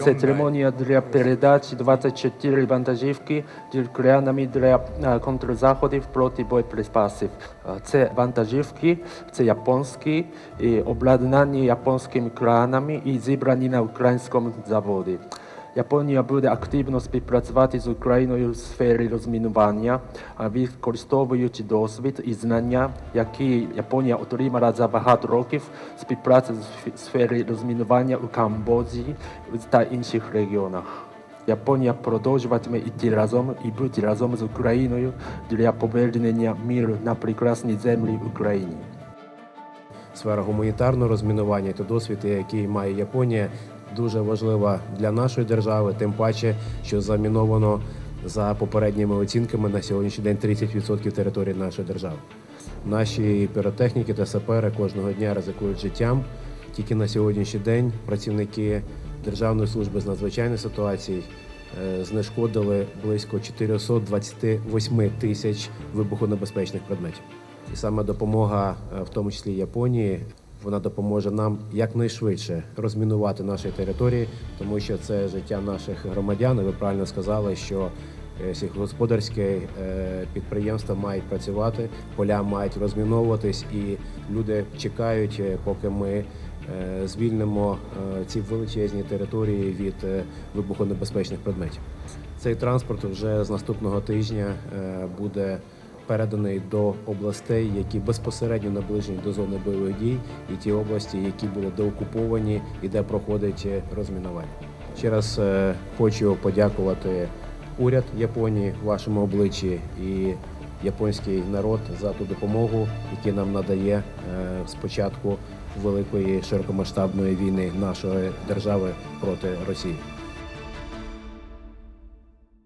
Це церемонія для передачі 24 вантажівки з краянами для е, контрзаходів проти боєприпасів. Е, Це вантажівки, це японські, і обладнані японськими кранами і зібрані на українському заводі. Японія буде активно співпрацювати з Україною в сфері розмінування, використовуючи досвід і знання, які Японія отримала за багато років співпраці в сфері розмінування у Камбоджі та інших регіонах. Японія продовжуватиме йти разом і бути разом з Україною для повернення миру на прекрасній землі України. Сфера гуманітарного розмінування та досвід, який має Японія, дуже важлива для нашої держави, тим паче, що заміновано за попередніми оцінками на сьогоднішній день 30% території нашої держави. Наші піротехніки та сапери кожного дня ризикують життям. Тільки на сьогоднішній день працівники Державної служби з надзвичайних ситуацій е, знешкодили близько 428 тисяч вибухонебезпечних предметів. І саме допомога, е, в тому числі Японії, вона допоможе нам якнайшвидше розмінувати наші території, тому що це життя наших громадян. І ви правильно сказали, що е, сільськогосподарські е, підприємства мають працювати, поля мають розміновуватись, і люди чекають, е, поки ми звільнимо ці величезні території від вибухонебезпечних предметів. Цей транспорт вже з наступного тижня буде переданий до областей, які безпосередньо наближені до зони бойових дій, і ті області, які були деокуповані і де проходить е, розмінування. Ще раз е, хочу подякувати уряд Японії вашому обличчі і японський народ за ту допомогу, яку нам надає е, з початку великої широкомасштабної війни нашої держави проти Росії.